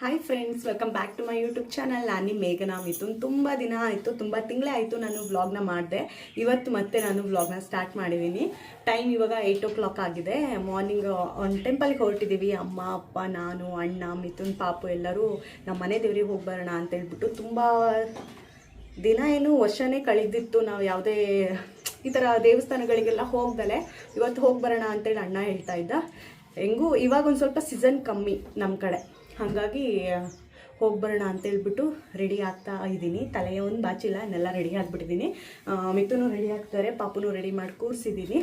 Hi friends welcome back to my YouTube channel ನಾನು ಮೇಘನಾ ಮಿಥುನ್. ತುಂಬ ದಿನ ಆಯಿತು, ತುಂಬ ತಿಂಗಳೇ ಆಯಿತು ನಾನು ವ್ಲಾಗ್ನ ಮಾಡಿದೆ. ಇವತ್ತು ಮತ್ತೆ ನಾನು ವ್ಲಾಗ್ನ ಸ್ಟಾರ್ಟ್ ಮಾಡಿದ್ದೀನಿ. ಟೈಮ್ ಇವಾಗ ಏಯ್ಟ್ ಓ ಕ್ಲಾಕ್ ಆಗಿದೆ ಮಾರ್ನಿಂಗ್ ಒಂದು ಟೆಂಪಲ್ಗೆ ಹೊರಟಿದ್ದೀವಿ ಅಮ್ಮ, ಅಪ್ಪ, ನಾನು, ಅಣ್ಣ, ಮಿಥುನ್, ಪಾಪು ಎಲ್ಲರೂ ನಮ್ಮ ಮನೆ ದೇವ್ರಿಗೆ ಹೋಗಿ ಅಂತ ಹೇಳ್ಬಿಟ್ಟು ತುಂಬ ದಿನ ಏನು ವರ್ಷನೇ ಕಳೆದಿತ್ತು. ನಾವು ಯಾವುದೇ ಈ ಥರ ದೇವಸ್ಥಾನಗಳಿಗೆಲ್ಲ ಹೋಗ್ದಲೆ ಇವತ್ತು ಹೋಗಿ ಬರೋಣ ಅಂತೇಳಿ ಅಣ್ಣ ಹೇಳ್ತಾ ಇದ್ದ. ಹೆಂಗೂ ಇವಾಗ ಒಂದು ಸ್ವಲ್ಪ ಸೀಸನ್ ಕಮ್ಮಿ ನಮ್ಮ ಕಡೆ. ಹಾಗಾಗಿ ಹೋಗಿ ಬರೋಣ ಅಂತೇಳ್ಬಿಟ್ಟು ರೆಡಿ ಆಗ್ತಾ ಇದ್ದೀನಿ. ತಲೆಯ ಒಂದು ಬಾಚಿಲ್ಲ, ಇನ್ನೆಲ್ಲ ರೆಡಿ ಆಗಿಬಿಟ್ಟಿದ್ದೀನಿ. ಮಿತ್ತೂ ರೆಡಿ ಆಗ್ತಾರೆ, ಪಾಪುನೂ ರೆಡಿ ಮಾಡಿ ಕೂರಿಸಿದ್ದೀನಿ.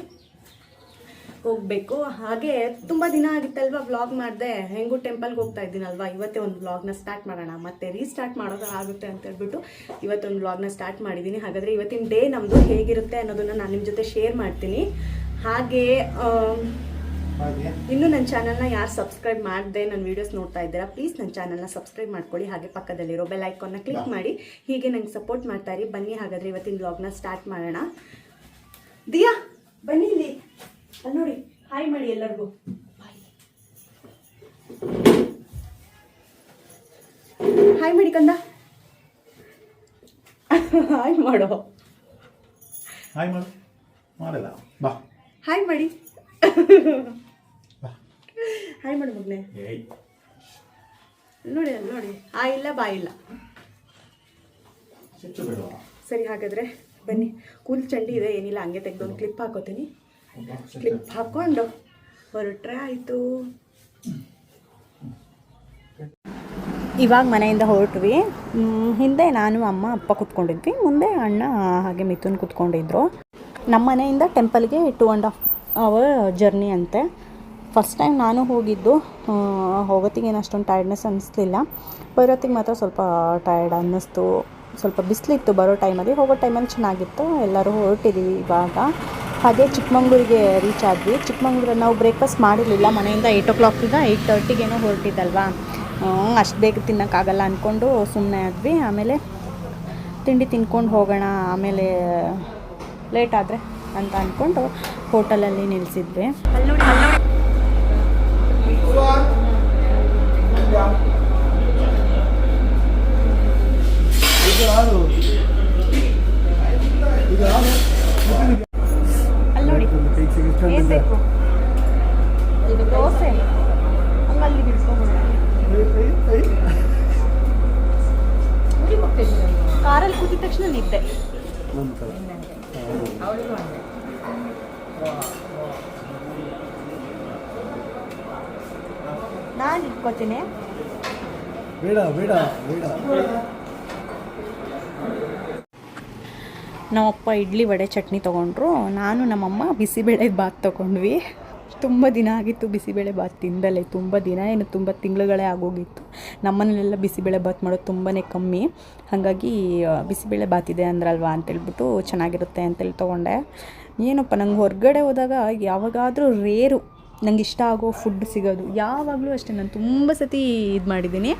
ಹೋಗಬೇಕು. ಹಾಗೆ ತುಂಬ ದಿನ ಆಗಿತ್ತಲ್ವ ವ್ಲಾಗ್ ಮಾಡಿದೆ. ಹೆಂಗೂ ಟೆಂಪಲ್ಗೆ ಹೋಗ್ತಾ ಇದ್ದೀನಲ್ವಾ? ಇವತ್ತೇ ಒಂದು ವ್ಲಾಗ್ನ ಸ್ಟಾರ್ಟ್ ಮಾಡೋಣ. ಮತ್ತೆ ರೀಸ್ಟಾರ್ಟ್ ಮಾಡೋದು ಆಗುತ್ತೆ ಅಂತೇಳ್ಬಿಟ್ಟು ಇವತ್ತೊಂದು ವ್ಲಾಗ್ನ ಸ್ಟಾರ್ಟ್ ಮಾಡಿದ್ದೀನಿ. ಹಾಗಾದರೆ ಇವತ್ತಿನ ಡೇ ನಮ್ಮದು ಹೇಗಿರುತ್ತೆ ಅನ್ನೋದನ್ನು ನಾನು ನಿಮ್ಮ ಜೊತೆ ಶೇರ್ ಮಾಡ್ತೀನಿ. ಹಾಗೆ ಹಾಗೆ ಇನ್ನು ನನ್ನ ಚಾನಲ್ನ ಯಾರು ಸಬ್ಸ್ಕ್ರೈಬ್ ಮಾಡದೆ ನನ್ನ ವೀಡಿಯೋಸ್ ನೋಡ್ತಾ ಇದ್ದೀರಾ ಪ್ಲೀಸ್ ನನ್ನ ಚಾನಲ್ನ ಸಬ್ಸ್ಕ್ರೈಬ್ ಮಾಡ್ಕೊಳ್ಳಿ. ಹಾಗೆ ಪಕ್ಕದಲ್ಲಿರೋ ಬೆಲ್ ಐಕಾನ್ನ ಕ್ಲಿಕ್ ಮಾಡಿ. ಹೀಗೆ ನಂಗೆ ಸಪೋರ್ಟ್ ಮಾಡ್ತಾ ಇರಿ. ಬನ್ನಿ ಹಾಗಾದರೆ ಇವತ್ತಿನ ಬ್ಲಾಗ್ನ ಸ್ಟಾರ್ಟ್ ಮಾಡೋಣ. ದಿಯಾ ಬನ್ನಿ ಇಲ್ಲಿ. ಅಲ್ಲಿ ನೋಡಿ ಹಾಯ್ ಮಾಡಿ ಎಲ್ಲರಿಗೂ. ಹಾಯ್ ಮಾಡಿ ಕಂದ. ಹಾಯ್ ಮಾಡೋ. ಹಾಯ್ ಮಾಡು. ಮಾಡಲ್ಲ. ಬಾ. ಹಾಯ್ ಮಾಡಿ ಹಾಯ್ ಮಾಡು ಮಗನೆ. ನೋಡಿ ನೋಡಿ. ಆ ಇಲ್ಲ ಬಾ ಇಲ್ಲ. ಸರಿ ಹಾಗಾದ್ರೆ ಬನ್ನಿ. ಕೂಲ್ ಚಂಡಿ ಇದೆ ಏನಿಲ್ಲ ಹಂಗೆ ತೆಗೆದೊಂದು ಕ್ಲಿಪ್ ಹಾಕೋತೀನಿ. ಕ್ಲಿಪ್ ಹಾಕ್ಕೊಂಡು ಹೊರಟ್ರೆ ಆಯಿತು. ಇವಾಗ ಮನೆಯಿಂದ ಹೊರಟ್ವಿ. ಹಿಂದೆ ನಾನು ಅಮ್ಮ ಅಪ್ಪ ಕುತ್ಕೊಂಡಿದ್ವಿ. ಮುಂದೆ ಅಣ್ಣ ಹಾಗೆ ಮಿಥುನ್ ಕೂತ್ಕೊಂಡಿದ್ರು. ನಮ್ಮ ಮನೆಯಿಂದ ಟೆಂಪಲ್ಗೆ two and half hour journey ಅಂತೆ. ಫಸ್ಟ್ ಟೈಮ್ ನಾನು ಹೋಗಿದ್ದು ಹೋಗೋತ್ತಿಗೆ ಹೋಗೋತ್ತಿಗೇನು ಅಷ್ಟೊಂದು ಟೈರ್ಡ್ನೆಸ್ ಅನ್ನಿಸ್ಲಿಲ್ಲ ಬರೋತ್ತಿಗೆ ಮಾತ್ರ ಸ್ವಲ್ಪ ಟಯರ್ಡ್ ಅನ್ನಿಸ್ತು. ಸ್ವಲ್ಪ ಬಿಸಿಲಿತ್ತು ಬರೋ ಟೈಮಲ್ಲಿ ಹೋಗೋ ಟೈಮಲ್ಲಿ ಚೆನ್ನಾಗಿತ್ತು. ಎಲ್ಲರೂ ಹೊರಟಿದ್ದೀವಿ ಇವಾಗ. ಹಾಗೆ ಚಿಕ್ಕಮಂಗ್ಳೂರಿಗೆ ರೀಚ್ ಆದ್ವಿ. ಚಿಕ್ಕಮಂಗ್ಳೂರಲ್ಲಿ ನಾವು ಬ್ರೇಕ್ಫಾಸ್ಟ್ ಮಾಡಿರಲಿಲ್ಲ. ಮನೆಯಿಂದ ಏಯ್ಟ್ ಓ ಕ್ಲಾಕಿಗೆ ಏಯ್ಟ್ ತರ್ಟಿಗೇನೋ ಹೊರಟಿದ್ದಲ್ವಾ? ಅಷ್ಟು ಬೇಗ ತಿನ್ನೋಕ್ಕಾಗಲ್ಲ ಅಂದ್ಕೊಂಡು ಸುಮ್ಮನೆ ಆದ್ವಿ. ಆಮೇಲೆ ತಿಂಡಿ ತಿನ್ಕೊಂಡು ಹೋಗೋಣ. ಆಮೇಲೆ ಲೇಟ್ ಆದರೆ ಅಂತ ಅಂದ್ಕೊಂಡು ಹೋಟೆಲಲ್ಲಿ ನಿಲ್ಲಿಸಿದ್ವಿ ಅಲ್ಲಿ ನೋಡಿ ಅಲ್ಲಿ ನೋಡಿ ಈಗ ಯಾರು ಈಗ ಯಾರು ಅಲ್ಲಿ ನೋಡಿ ಏನು ಬೇಕು ಇದು ದೋಸೆ ಹಂಗಲ್ಲಿ ಬಿಡ್ಸ್ಕೊಂಡು ಕಾರಲ್ಲಿ ಕೂತಿದ ತಕ್ಷಣ ನಿದ್ದೆ ಬೇಡ ಬೇಡ ಬೇಡ. ನಮ್ಮಪ್ಪ ಇಡ್ಲಿ ವಡೆ ಚಟ್ನಿ ತೊಗೊಂಡ್ರು. ನಾನು ನಮ್ಮಮ್ಮ ಬಿಸಿಬೇಳೆ ಬಾತ್ ತೊಗೊಂಡ್ವಿ ತುಂಬ ದಿನ ಆಗಿತ್ತು ಬಿಸಿಬೇಳೆ ಬಾತ್ ತಿಂದಲೇ. ತುಂಬ ದಿನ ಏನು ತುಂಬ ತಿಂಗಳುಗಳೇ ಆಗೋಗಿತ್ತು. ನಮ್ಮನೇಲೆಲ್ಲ ಬಿಸಿಬೇಳೆ ಬಾತ್ ಮಾಡೋದು ತುಂಬಾ ಕಮ್ಮಿ. ಹಾಗಾಗಿ ಬಿಸಿಬೇಳೆ ಬಾತ್ ಇದೆ ಅಂದ್ರಲ್ವಾ ಅಂತೇಳ್ಬಿಟ್ಟು ಚೆನ್ನಾಗಿರುತ್ತೆ ಅಂತೇಳಿ ತೊಗೊಂಡೆ. ಏನಪ್ಪ ನಂಗೆ ಹೊರಗಡೆ ಹೋದಾಗ ಯಾವಾಗಾದರೂ ರೇರು ನಂಗೆ ಇಷ್ಟ ಆಗೋ ಫುಡ್ ಸಿಗೋದು. ಯಾವಾಗಲೂ ಅಷ್ಟೇ, ನಾನು ತುಂಬ ಸತಿ ಇದು ಮಾಡಿದ್ದೀನಿ.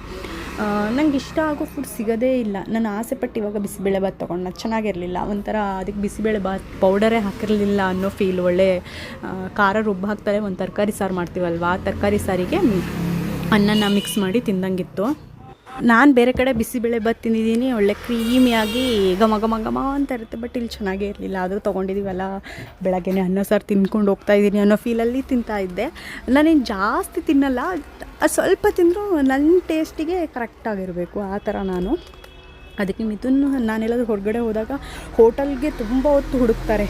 ನಂಗೆ ಇಷ್ಟ ಆಗೋ ಫುಡ್ ಸಿಗೋದೇ ಇಲ್ಲ. ನಾನು ಆಸೆ ಪಟ್ಟು ಇವಾಗ ಬಿಸಿಬೇಳೆ ಬಾತ್ ತೊಗೊಂಡು ಚೆನ್ನಾಗಿರಲಿಲ್ಲ. ಒಂಥರ ಅದಕ್ಕೆ ಬಿಸಿಬೇಳೆ ಬಾತ್ ಪೌಡರೇ ಹಾಕಿರಲಿಲ್ಲ ಅನ್ನೋ ಫೀಲ್ ಒಳ್ಳೆ ಖಾರ ರುಬ್ಬ ಹಾಕ್ತಾರೆ. ಒಂದು ತರಕಾರಿ ಸಾರು ಮಾಡ್ತೀವಲ್ವ, ಆ ತರಕಾರಿ ಸಾರಿಗೆ ಅನ್ನನ ಮಿಕ್ಸ್ ಮಾಡಿ ತಿಂದಂಗಿತ್ತು. ನಾನು ಬೇರೆ ಕಡೆ ಬಿಸಿಬೇಳೆ ಬಾತ್ ತಿಂದಿದ್ದೀನಿ, ಒಳ್ಳೆ ಕ್ರೀಮಿಯಾಗಿ ಘಮ ಘಮ ಘಮ ಅಂತ ಇರುತ್ತೆ ಬಟ್ ಇಲ್ಲಿ ಚೆನ್ನಾಗೇ ಇರಲಿಲ್ಲ. ಅದು ತೊಗೊಂಡಿದ್ದೀವಲ್ಲ ಬೆಳಗ್ಗೆನೇ ಅನ್ನ ಸಾರು ತಿನ್ಕೊಂಡು ಹೋಗ್ತಾ ಇದ್ದೀನಿ ಅನ್ನೋ ಫೀಲಲ್ಲಿ ತಿಂತಾ ಇದ್ದೆ. ನಾನೇನು ಜಾಸ್ತಿ ತಿನ್ನಲ್ಲ ಸ್ವಲ್ಪ ತಿಂದರೂ ನನ್ನ ಟೇಸ್ಟಿಗೆ ಕರೆಕ್ಟಾಗಿರಬೇಕು ಆ ಥರ ನಾನು. ಅದಕ್ಕೆ ಮಿಥುನ್ ನಾನೆಲ್ಲಾದ್ರೂ ಹೊರಗಡೆ ಹೋದಾಗ ಹೋಟೆಲ್ಗೆ ತುಂಬ ಹೊತ್ತು ಹುಡುಕ್ತಾರೆ.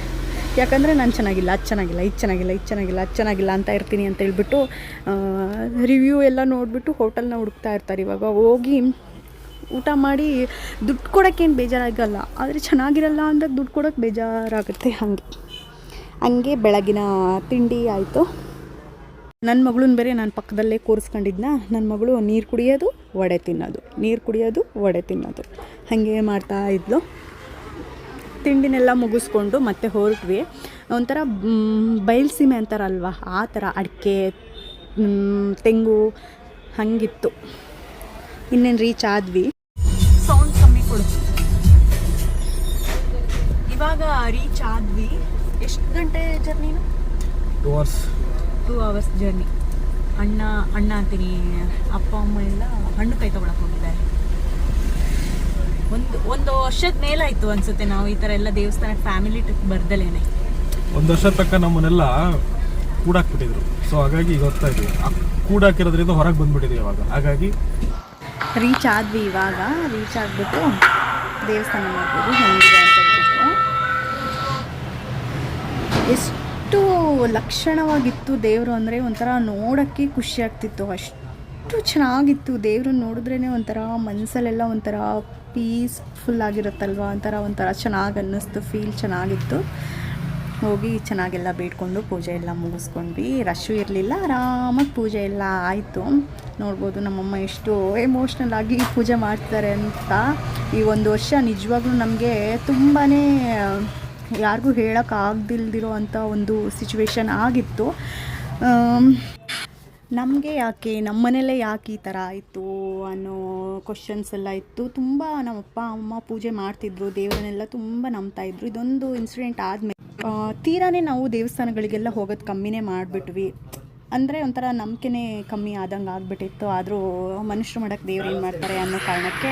ಯಾಕಂದರೆ ನಾನು ಚೆನ್ನಾಗಿಲ್ಲ, ಅದು ಚೆನ್ನಾಗಿಲ್ಲ, ಇದು ಚೆನ್ನಾಗಿಲ್ಲ ಇದು ಚೆನ್ನಾಗಿಲ್ಲ, ಅದು ಚೆನ್ನಾಗಿಲ್ಲ ಅಂತ ಇರ್ತೀನಿ ಅಂತ ಹೇಳ್ಬಿಟ್ಟು ರಿವ್ಯೂ ಎಲ್ಲ ನೋಡಿಬಿಟ್ಟು ಹೋಟೆಲ್ನ ಹುಡುಕ್ತಾ ಇರ್ತಾರೆ ಇವಾಗ. ಹೋಗಿ ಊಟ ಮಾಡಿ ದುಡ್ಡು ಕೊಡೋಕ್ಕೇನು ಬೇಜಾರಾಗಲ್ಲ. ಆದರೆ ಚೆನ್ನಾಗಿರಲ್ಲ ಅಂದಾಗ ದುಡ್ಡು ಕೊಡೋಕ್ಕೆ ಬೇಜಾರಾಗುತ್ತೆ ಹಾಗೆ. ಹಂಗೆ ಬೆಳಗಿನ ತಿಂಡಿ ಆಯಿತು. ನನ್ನ ಮಗಳನ್ನ ಬೇರೆ ನಾನು ಪಕ್ಕದಲ್ಲೇ ಕೂರಿಸ್ಕೊಂಡಿದ್ನ. ನನ್ನ ಮಗಳು ನೀರು ಕುಡಿಯೋದು, ವಡೆ ತಿನ್ನೋದು. ನೀರು ಕುಡಿಯೋದು, ವಡೆ ತಿನ್ನೋದು. ಹಾಗೆ ಮಾಡ್ತಾ ಇದ್ಲು. ತಿಂಡಿನೆಲ್ಲ ಮುಗಿಸ್ಕೊಂಡು ಮತ್ತೆ ಹೊರಟ್ವಿ. ಒಂಥರ ಬಯಲ್ಸೀಮೆ ಅಂತಾರಲ್ವ? ಆ ಥರ ಅಡಿಕೆ ತೆಂಗು ಹಾಗಿತ್ತು. ಇನ್ನೇನು ರೀಚ್ ಆದ್ವಿ. ಸೌಂಡ್ ಕಮ್ಮಿ ಕೊಡು. ಇವಾಗ ರೀಚ್ ಆದ್ವಿ. ಎಷ್ಟು ಗಂಟೆ journey two hours two hours journey ಅಣ್ಣ ಅಣ್ಣ ಅಂತೀನಿ. ಅಪ್ಪ ಅಮ್ಮ ಎಲ್ಲ ಹಣ್ಣು ಕೈ ತೊಗೊಳಕ್ಕೆ ಹೋಗಿದ್ದಾರೆ. ಒಂದು ಒಂದು ವರ್ಷದ ಮೇಲಾಯ್ತು ಅನ್ಸುತ್ತೆ ನಾವು ಈ ಥರ ಎಲ್ಲ ದೇವಸ್ಥಾನ ಫ್ಯಾಮಿಲಿ ಟ್ರಿಪ್ ಬರ್ದಲೇನೆ ಒಂದು ವರ್ಷ ನಮ್ಮನೆಲ್ಲ ನಮ್ಮನ್ನೆಲ್ಲ ಕೂಡಾಕ್ಬಿಟ್ಟಿದ್ರು. ಸೊ ಹಾಗಾಗಿ ಈಗ ಹೋಗ್ತಾ ಇದೀವಿ ಕೂಡಾಕಿರೋದ್ರಿಂದ ಹೊರಗೆ ಬಂದ್ಬಿಟ್ಟಿದ್ವಿ ಇವಾಗ. ಹಾಗಾಗಿ ರೀಚ್ ಆದ್ವಿ ಇವಾಗ. ರೀಚ್ ಆಗ್ಬಿಟ್ಟು ದೇವಸ್ಥಾನ ಮಾಡ್ಬೋದು ಹೆಂಗಿದೆ ಅಂತ ಹೇಳ್ಬಿಟ್ಟು. ಎಷ್ಟು ಲಕ್ಷಣವಾಗಿತ್ತು ದೇವರು ಅಂದರೆ ಒಂಥರ ನೋಡೋಕ್ಕೆ ಖುಷಿ ಆಗ್ತಿತ್ತು. ಅಷ್ಟು ಚೆನ್ನಾಗಿತ್ತು ದೇವ್ರನ್ನ ನೋಡಿದ್ರೇ ಒಂಥರ ಮನಸ್ಸಲ್ಲೆಲ್ಲ ಒಂಥರ ಪೀಸ್ಫುಲ್ ಆಗಿರುತ್ತಲ್ವ? ಒಂಥರ ಒಂಥರ ಚೆನ್ನಾಗಿ ಅನ್ನಿಸ್ತು ಫೀಲ್ ಚೆನ್ನಾಗಿತ್ತು. ಹೋಗಿ ಚೆನ್ನಾಗೆಲ್ಲ ಬೇಡ್ಕೊಂಡು ಪೂಜೆ ಎಲ್ಲ ಮುಗಿಸ್ಕೊಂಡ್ವಿ. ರಶ್ಶು ಇರಲಿಲ್ಲ, ಆರಾಮಾಗಿ ಪೂಜೆ ಎಲ್ಲ ಆಯಿತು. ನೋಡ್ಬೋದು ನಮ್ಮಮ್ಮ ಎಷ್ಟು ಎಮೋಷ್ನಲ್ ಆಗಿ ಪೂಜೆ ಮಾಡ್ತಾರೆ ಅಂತ. ಈ ಒಂದು ವರ್ಷ ನಿಜವಾಗ್ಲೂ ನಮಗೆ ತುಂಬಾ ಯಾರಿಗೂ ಹೇಳೋಕ್ಕಾಗ್ದಿಲ್ದಿರೋ ಅಂಥ ಒಂದು ಸಿಚುವೇಶನ್ ಆಗಿತ್ತು. ನಮಗೆ ಯಾಕೆ ನಮ್ಮನೇಲೇ ಯಾಕೆ ಈ ಥರ ಆಯಿತು ಅನ್ನೋ ಕ್ವಶನ್ಸ್ ಎಲ್ಲ ಇತ್ತು. ತುಂಬ ನಮ್ಮ ಅಪ್ಪ, ಅಮ್ಮ ಪೂಜೆ ಮಾಡ್ತಿದ್ರು, ದೇವರನ್ನೆಲ್ಲ ತುಂಬ ನಂಬ್ತಾ ಇದ್ರು. ಇದೊಂದು ಇನ್ಸಿಡೆಂಟ್ ಆದಮೇಲೆ ತೀರಾನೇ ನಾವು ದೇವಸ್ಥಾನಗಳಿಗೆಲ್ಲ ಹೋಗೋದು ಕಮ್ಮಿನೇ ಮಾಡಿಬಿಟ್ವಿ. ಅಂದರೆ ಒಂಥರ ನಂಬಿಕೆನೇ ಕಮ್ಮಿ ಆದಂಗೆ ಆಗಿಬಿಟ್ಟಿತ್ತು. ಆದರೂ ಮನುಷ್ಯರು ಮಾಡೋಕ್ಕೆ ದೇವ್ರು ಏನು ಮಾಡ್ತಾರೆ ಅನ್ನೋ ಕಾರಣಕ್ಕೆ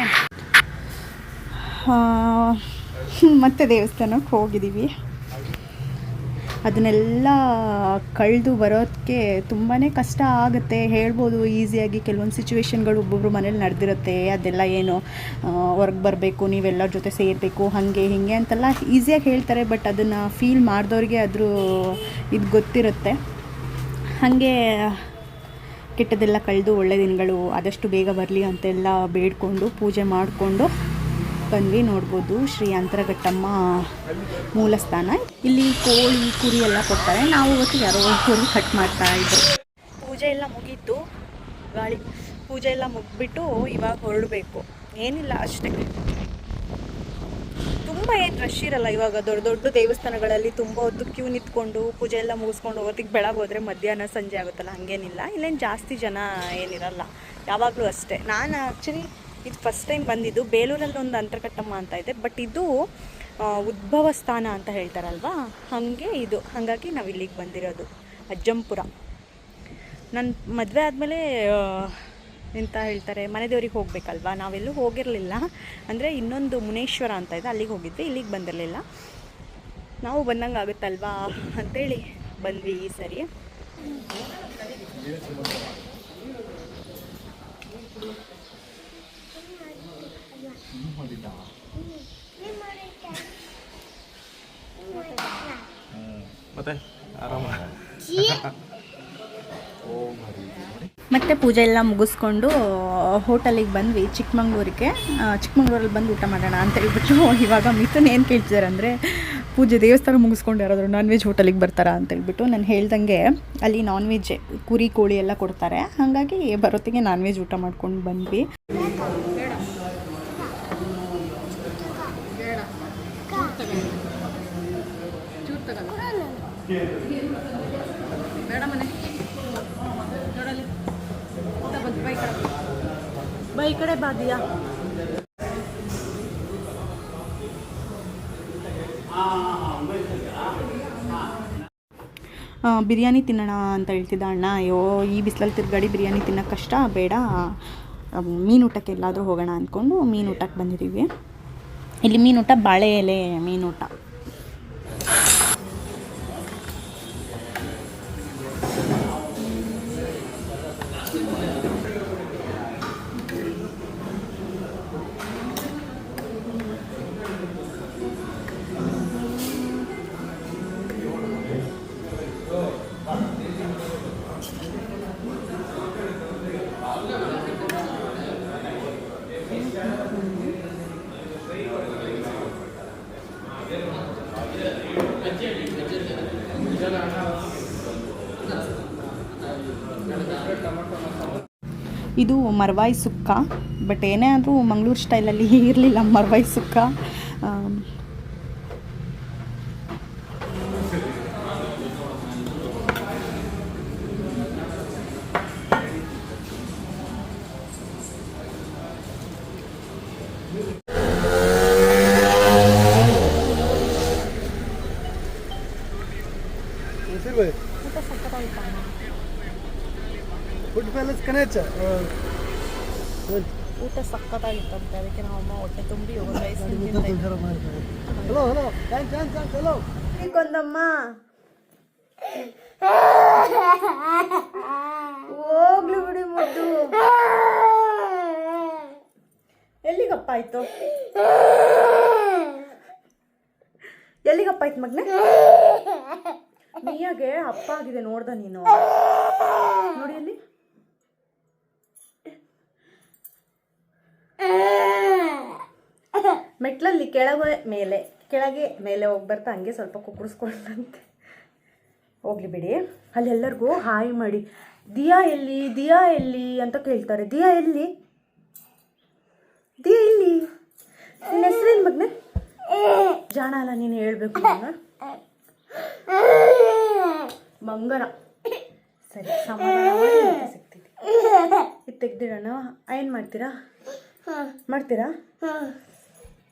ಮತ್ತೆ ದೇವಸ್ಥಾನಕ್ಕೆ ಹೋಗಿದ್ದೀವಿ ಅದನ್ನೆಲ್ಲ ಕಳೆದು ಬರೋದಕ್ಕೆ ತುಂಬಾ ಕಷ್ಟ ಆಗುತ್ತೆ. ಹೇಳ್ಬೋದು ಈಸಿಯಾಗಿ ಕೆಲವೊಂದು ಸಿಚುವೇಶನ್ಗಳು ಒಬ್ಬೊಬ್ರು ಮನೇಲಿ ನಡೆದಿರುತ್ತೆ, ಅದೆಲ್ಲ ಏನು ಹೊರಗೆ ಬರಬೇಕು, ನೀವೆಲ್ಲರ ಜೊತೆ ಸೇರಬೇಕು, ಹಾಗೆ, ಹೀಗೆ ಅಂತೆಲ್ಲ ಈಸಿಯಾಗಿ ಹೇಳ್ತಾರೆ, ಬಟ್ ಅದನ್ನು ಫೀಲ್ ಮಾಡಿದವ್ರಿಗೆ ಅದ್ರ ಇದು ಗೊತ್ತಿರುತ್ತೆ. ಹಾಗೆ ಕೆಟ್ಟದೆಲ್ಲ ಕಳೆದು ಒಳ್ಳೆ ದಿನಗಳು ಆದಷ್ಟು ಬೇಗ ಬರಲಿ ಅಂತೆಲ್ಲ ಬೇಡ್ಕೊಂಡು ಪೂಜೆ ಮಾಡಿಕೊಂಡು ಬಂದ್ವಿ, ನೋಡ್ಬೋದು. ಶ್ರೀ ಅಂತರಘಟ್ಟಮ್ಮ ಮೂಲಸ್ಥಾನ. ಇಲ್ಲಿ ಕೋಳಿ, ಕುರಿ ಎಲ್ಲ ಕೊಡ್ತಾರೆ. ನಾವು ಇವತ್ತು ಯಾರೋ ಕುರಿ ಕಟ್ ಮಾಡ್ತಾ ಇದ್ರು. ಪೂಜೆ ಎಲ್ಲ ಮುಗೀತು. ಗಾಳಿ, ಪೂಜೆ ಎಲ್ಲ ಮುಗಿಬಿಟ್ಟು ಇವಾಗ ಹೊರಡಬೇಕು. ಏನಿಲ್ಲ, ಅಷ್ಟೇ. ತುಂಬ ಏನು ರಶ್ ಇರಲ್ಲ ಇವಾಗ. ದೊಡ್ಡ ದೊಡ್ಡ ದೇವಸ್ಥಾನಗಳಲ್ಲಿ ತುಂಬ ಹೊತ್ತು ಕ್ಯೂ ನಿಂತ್ಕೊಂಡು, ಪೂಜೆ ಎಲ್ಲ ಮುಗಿಸ್ಕೊಂಡು ಬೆಳಗ್ಗೆ ಹೋದರೆ ಮಧ್ಯಾಹ್ನ, ಸಂಜೆ ಆಗುತ್ತಲ್ಲ, ಹಾಗೇನಿಲ್ಲ. ಇಲ್ಲೇನು ಜಾಸ್ತಿ ಜನ ಏನಿರಲ್ಲ. ಯಾವಾಗಲೂ ಅಷ್ಟೇ. ನಾನು ಆ್ಯಕ್ಚುಲಿ ಇದು ಫಸ್ಟ್ ಟೈಮ್ ಬಂದಿದ್ದು. ಬೇಲೂರಲ್ಲಿ ಒಂದು ಅಂತರ್ಕಟ್ಟಮ್ಮ ಅಂತ ಇದೆ. ಬಟ್ ಇದು ಉದ್ಭವ ಸ್ಥಾನ ಅಂತ ಹೇಳ್ತಾರಲ್ವಾ? ಹಾಗೆ ಇದು. ಹಾಗಾಗಿ ನಾವು ಇಲ್ಲಿಗೆ ಬಂದಿರೋದು. ಅಜ್ಜಂಪುರ. ನನ್ನ ಮದುವೆ ಆದಮೇಲೆ ಎಂತ ಹೇಳ್ತಾರೆ? ಮನೆ ದೇವ್ರಿಗೆ ಹೋಗಬೇಕಲ್ವಾ? ನಾವೆಲ್ಲೂ ಹೋಗಿರಲಿಲ್ಲ. ಅಂದರೆ ಇನ್ನೊಂದು ಮುನೇಶ್ವರ ಅಂತ ಇದೆ. ಅಲ್ಲಿಗೆ ಹೋಗಿದ್ವಿ. ಇಲ್ಲಿಗೆ ಬಂದಿರಲಿಲ್ಲ. ನಾವು ಬಂದಂಗೆ ಆಗುತ್ತಲ್ವಾ? ಅಂತೇಳಿ ಬಂದ್ವಿ ಈ ಸರಿ. ಮತ್ತೆ ಆರಾಮ? ಮತ್ತೆ ಪೂಜೆ ಎಲ್ಲ ಮುಗಿಸ್ಕೊಂಡು ಹೋಟೆಲಿಗೆ ಬಂದ್ವಿ, ಚಿಕ್ಕಮಂಗ್ಳೂರಿಗೆ. ಚಿಕ್ಕಮಂಗ್ಳೂರಲ್ಲಿ ಬಂದು ಊಟ ಮಾಡೋಣ ಅಂತ ಹೇಳ್ಬಿಟ್ಟು, ಇವಾಗ ಮಿಥುನ್ ಏನು ಕೇಳ್ತಿದ್ದಾರೆ ಅಂದರೆ, ಪೂಜೆ ದೇವಸ್ಥಾನ ಮುಗಿಸ್ಕೊಂಡು ಯಾರಾದರೂ ನಾನ್ ವೆಜ್ ಹೋಟೆಲಿಗೆ ಬರ್ತಾರಾ ಅಂತ ಹೇಳ್ಬಿಟ್ಟು, ನಾನು ಹೇಳ್ದಂಗೆ ಅಲ್ಲಿ ನಾನ್ ವೆಜ್ ಕುರಿ ಕೋಳಿ ಎಲ್ಲ ಕೊಡ್ತಾರೆ. ಹಾಗಾಗಿ ಬರೋತ್ತಿಗೆ ನಾನ್ ವೆಜ್ ಊಟ ಮಾಡ್ಕೊಂಡು ಬಂದ್ವಿ. ಬೈ ಕಡೆ ಬಾದಿಯಾ ಬಿರಿಯಾನಿ ತಿನ್ನೋಣ ಅಂತ ಹೇಳ್ತಿದ್ದ ಅಣ್ಣ. ಅಯ್ಯೋ, ಈ ಬಿಸಿಲಲ್ಲಿ ತಿರ್ಗಾಡಿ ಬಿರಿಯಾನಿ ತಿನ್ನೋಕೆ ಕಷ್ಟ, ಬೇಡ. ಮೀನು ಊಟಕ್ಕೆ ಎಲ್ಲಾದರೂ ಹೋಗೋಣ ಅಂದ್ಕೊಂಡು ಮೀನೂಟಕ್ಕೆ ಬಂದಿದ್ದೀವಿ. ಇಲ್ಲಿ ಮೀನು ಊಟ ಬಾಳೆ ಎಲೆ ಮೀನೂಟ. ಇದು ಮರವಾಯಿ ಸುಕ್ಕ ಬಟ್ ಏನೇ ಆದರೂ ಮಂಗಳೂರು ಸ್ಟೈಲಲ್ಲಿ ಇರಲಿಲ್ಲ ಮರವಾಯಿ ಸುಕ್ಕ. ಆಮ್, ಕನೆಚ್ಚ ಊಟ ಸಖತ್ತಾಗಿತ್ತಂತೆ ಅದಕ್ಕೆ ನಮ್ಮಮ್ಮ ಹೊಟ್ಟೆ ತುಂಬಿ rice hello hello thank thank thank hello ಕೊಂದಮ್ಮ ಹೋಗ್ಲಿ ಬಿಡಿ ಮುದ್ದು. ಎಲ್ಲಿಗಪ್ಪ ಆಯ್ತು ಎಲ್ಲಿಗಪ್ಪ ಆಯ್ತು ಮಗ್ನೆ? ನೀಯಾಗೆ ಅಪ್ಪ ಆಗಿದೆ ನೋಡ್ದ ನೀನು. ನೋಡಿ ಅಲ್ಲಿ ಮೆಟ್ಲಲ್ಲಿ ಕೆಳಗೆ ಮೇಲೆ ಕೆಳಗೆ ಮೇಲೆ ಹೋಗಿ ಬರ್ತಾ ಹಂಗೆ ಸ್ವಲ್ಪ ಕುಕ್ಕಳಿಸ್ಕೊಂಡಂತೆ ಹೋಗ್ಲಿ ಬಿಡಿ. ಅಲ್ಲಿ ಎಲ್ಲರಿಗೂ ಹಾಯ್ ಮಾಡಿ. ದಿಯಾ ಎಲ್ಲಿ ದಿಯಾ ಎಲ್ಲಿ ಅಂತ ಕೇಳ್ತಾರೆ. ದಿಯಾ ಎಲ್ಲಿ? ದಿಯಾ ಎಲ್ಲಿ? ನಿನ್ನ ಹೆಸರೇನು ಮಗ್ನೆ? ಜಾಣ ಅಲ್ಲ ನೀನು ಹೇಳ್ಬೇಕು ಮಂಗನ. ಸರಿ ಸಿಗ್ತಿದ್ದೆ ಇದು ತೆಗ್ದಿಡೋಣ. ಏನು ಮಾಡ್ತೀರಾ? ಮಾಡ್ತೀರಾ?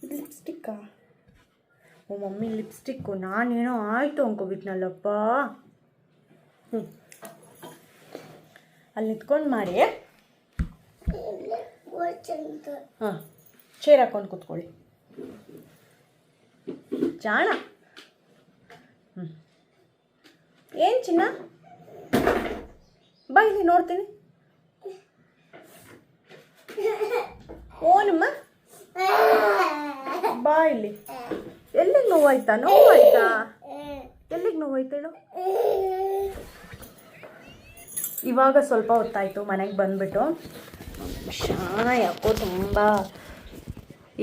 ಲಿಪ್ಸ್ಟಿಕ್ಕಾ ಓ ಮಮ್ಮಿ ಲಿಪ್ಸ್ಟಿಕ್ಕು ನಾನೇನೋ ಆಯಿತು ಅಂಕೋಬಿಟ್ನಲ್ಲಪ್ಪ ಹ್ಞೂ ಅಲ್ಲಿ ನಿಂತ್ಕೊಂಡು ಮಾಡಿ ಹಾಂ ಚೇರ್ ಹಾಕೊಂಡು ಕೂತ್ಕೊಳ್ಳಿ ಜಾಣ ಹ್ಞೂ ಏನು ಚಿನ್ನ ಬಾ ಇಲ್ಲಿ ನೋಡ್ತೀನಿ ಓನಮ್ಮ ಬಾ ಇಲ್ಲಿ. ಎಲ್ಲಿಗೆ ನೋವಾಯ್ತಾ? ನೋವಾಯ್ತಾ? ಎಲ್ಲಿಗೆ ನೋವಾಯ್ತು ಹೇಳು. ಇವಾಗ ಸ್ವಲ್ಪ ಹೊತ್ತಾಯಿತು, ಮನೆಗೆ ಬಂದ್ಬಿಟ್ಟು. ಶಾ ಯಾಕೋ ತುಂಬ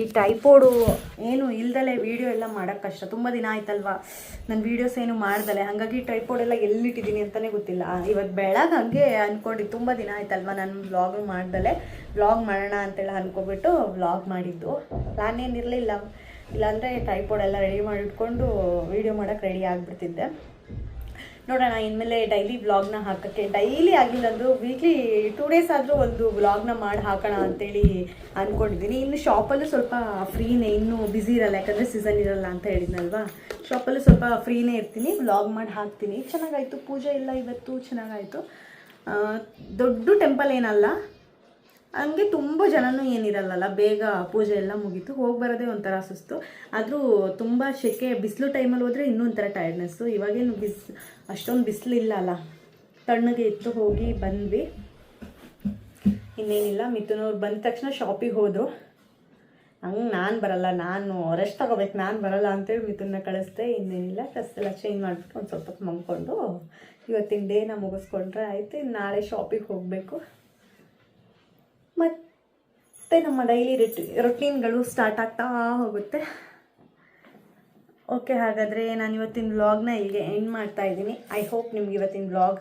ಈ ಟೈಪೋಡು ಏನು ಇಲ್ದಲೆ ವೀಡಿಯೋ ಎಲ್ಲ ಮಾಡೋಕ್ಕೆ ಕಷ್ಟ. ತುಂಬ ದಿನ ಆಯ್ತಲ್ವಾ? ನನ್ನ ವೀಡಿಯೋಸ್ ಏನು ಮಾಡ್ದಲೆ. ಹಾಗಾಗಿ ಟ್ರೈಪೋಡ್ ಎಲ್ಲ ಎಲ್ಲಿಟ್ಟಿದ್ದೀನಿ ಅಂತಲೇ ಗೊತ್ತಿಲ್ಲ. ಇವತ್ತು ಬೆಳಗ್ಗೆ ಹಂಗೆ ಅಂದ್ಕೊಂಡು ತುಂಬ ದಿನ ಆಯ್ತಲ್ವಾ ನಾನು ವ್ಲಾಗ್ ಮಾಡ್ದಲೆ. ವ್ಲಾಗ್ ಮಾಡೋಣ ಅಂತೇಳಿ ಅಂದ್ಕೊಬಿಟ್ಟು ವ್ಲಾಗ್ ಮಾಡಿದ್ದು. ಪ್ಲ್ಯಾನ್ ಏನಿರಲಿಲ್ಲ ಇಲ್ಲಾಂದರೆ ಟೈಪೋಡೆಲ್ಲ ರೆಡಿ ಮಾಡಿಟ್ಕೊಂಡು ವೀಡಿಯೋ ಮಾಡೋಕ್ಕೆ ರೆಡಿ ಆಗಿಬಿಡ್ತಿದ್ದೆ. ನೋಡೋಣ, ಇನ್ಮೇಲೆ ಡೈಲಿ ವ್ಲಾಗ್ನ ಹಾಕೋಕ್ಕೆ. ಡೈಲಿ ಆಗಿಲ್ಲ ಅಂದರೂ ವೀಕ್ಲಿ ಟೂ ಡೇಸ್ ಆದರೂ ಒಂದು ವ್ಲಾಗ್ನ ಮಾಡಿ ಹಾಕೋಣ ಅಂತೇಳಿ ಅಂದ್ಕೊಂಡಿದ್ದೀನಿ ಇನ್ನು ಶಾಪಲ್ಲೂ ಸ್ವಲ್ಪ ಫ್ರೀನೇ ಇನ್ನೂ ಬ್ಯುಸಿ ಇರಲ್ಲ, ಯಾಕಂದರೆ ಸೀಸನ್ ಇರಲ್ಲ ಅಂತ ಹೇಳಿದ್ನಲ್ವಾ? ಶಾಪಲ್ಲೂ ಸ್ವಲ್ಪ ಫ್ರೀನೇ ಇರ್ತೀನಿ ವ್ಲಾಗ್ ಮಾಡಿ ಹಾಕ್ತೀನಿ. ಚೆನ್ನಾಗಾಯಿತು, ಪೂಜೆ ಎಲ್ಲ ಇವತ್ತು ಚೆನ್ನಾಗಾಯಿತು. ದೊಡ್ಡ ಟೆಂಪಲ್ ಏನಲ್ಲ ಹಂಗೆ ತುಂಬ ಜನನೂ ಏನಿರಲ್ಲಲ್ಲ, ಬೇಗ ಪೂಜೆ ಎಲ್ಲ ಮುಗೀತು. ಹೋಗಿ ಬರೋದೇ ಒಂಥರ ಸುಸ್ತು. ಆದರೂ ತುಂಬ ಶೆಕೆ, ಬಿಸಿಲು ಟೈಮಲ್ಲಿ ಹೋದರೆ ಇನ್ನೂ ಒಂಥರ ಟೈರ್ಡ್ನೆಸ್ಸು ಇವಾಗೇನು ಬಿಸ್, ಅಷ್ಟೊಂದು ಬಿಸಿಲಿಲ್ಲ ಅಲ್ಲ ತಣ್ಣಗೆ ಇತ್ತು ಹೋಗಿ ಬಂದ್ವಿ. ಇನ್ನೇನಿಲ್ಲ, ಮಿಥುನವ್ರು ಬಂದ ತಕ್ಷಣ ಶಾಪಿಗೆ ಹೋದರು. ಹಂಗೆ ನಾನು ಬರಲ್ಲ, ನಾನು ರೆಸ್ಟ್ ತಗೋಬೇಕು, ನಾನು ಬರಲ್ಲ ಅಂತೇಳಿ ಮಿಥುನ್ನ ಕಳಿಸ್ದೆ. ಇನ್ನೇನಿಲ್ಲ ಡ್ರೆಸ್ ಎಲ್ಲ ಚೇಂಜ್ ಮಾಡಿಬಿಟ್ಟು ಒಂದು ಸ್ವಲ್ಪ ಮಂಗ್ಕೊಂಡು ಇವತ್ತಿನ ಡೇನ ಮುಗಿಸ್ಕೊಂಡ್ರೆ ಆಯಿತು. ನಾಳೆ ಶಾಪಿಗೆ ಹೋಗಬೇಕು. ಮತ್ತು ನಮ್ಮ ಡೈಲಿ ರಿಟಿ ರೊಟೀನ್ಗಳು ಸ್ಟಾರ್ಟ್ ಆಗ್ತಾ ಹೋಗುತ್ತೆ. ಓಕೆ ಹಾಗಾದರೆ ನಾನು ಇವತ್ತಿನ ವ್ಲಾಗ್ನ ಇಲ್ಲಿಗೆ ಎಂಡ್ ಮಾಡ್ತಾ ಇದ್ದೀನಿ. ಐ ಹೋಪ್ ನಿಮ್ಗೆ ಇವತ್ತಿನ ವ್ಲಾಗ್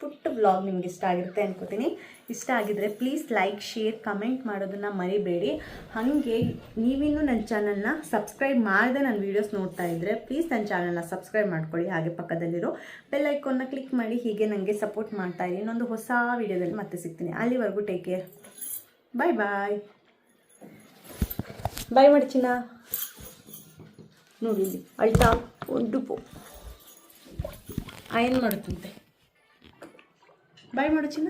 ಪುಟ್ಟ ವ್ಲಾಗ್ ನಿಮ್ಗೆ ಇಷ್ಟ ಆಗಿರುತ್ತೆ ಅನ್ಕೋತೀನಿ. ಇಷ್ಟ ಆಗಿದ್ರೆ ಪ್ಲೀಸ್ ಲೈಕ್ ಶೇರ್ ಕಮೆಂಟ್ ಮಾಡೋದನ್ನು ಮರಿಬೇಡಿ. ಹಾಗೆ ನೀವಿನ್ನೂ ನನ್ನ ಚಾನಲ್ನ ಸಬ್ಸ್ಕ್ರೈಬ್ ಮಾಡದೆ ನನ್ನ ವೀಡಿಯೋಸ್ ನೋಡ್ತಾ ಇದ್ದರೆ ಪ್ಲೀಸ್ ನನ್ನ ಚಾನಲ್ನ ಸಬ್ಸ್ಕ್ರೈಬ್ ಮಾಡ್ಕೊಳ್ಳಿ. ಹಾಗೆ ಪಕ್ಕದಲ್ಲಿರೋ ಬೆಲ್ ಐಕೋನ್ನ ಕ್ಲಿಕ್ ಮಾಡಿ ಹೀಗೆ ನನಗೆ ಸಪೋರ್ಟ್ ಮಾಡ್ತಾ ಇರಿ. ಇನ್ನೊಂದು ಹೊಸ ವೀಡಿಯೋದಲ್ಲಿ ಮತ್ತೆ ಸಿಗ್ತೀನಿ. ಅಲ್ಲಿವರೆಗೂ ಟೇಕ್ ಕೇರ್ ಬಾಯ್ ಬಾಯ್ ಬಾಯ್ ಮಾಡಿ ಚಿನ್ನ ನೋಡಿ ಇಲ್ಲಿ ಅಳ್ತಾ ಒಂದು ಪೋ ಏನು ಮಾಡುತ್ತಂತೆ ಬಾಯ್ ಮಾಡು ಚಿನ್ನ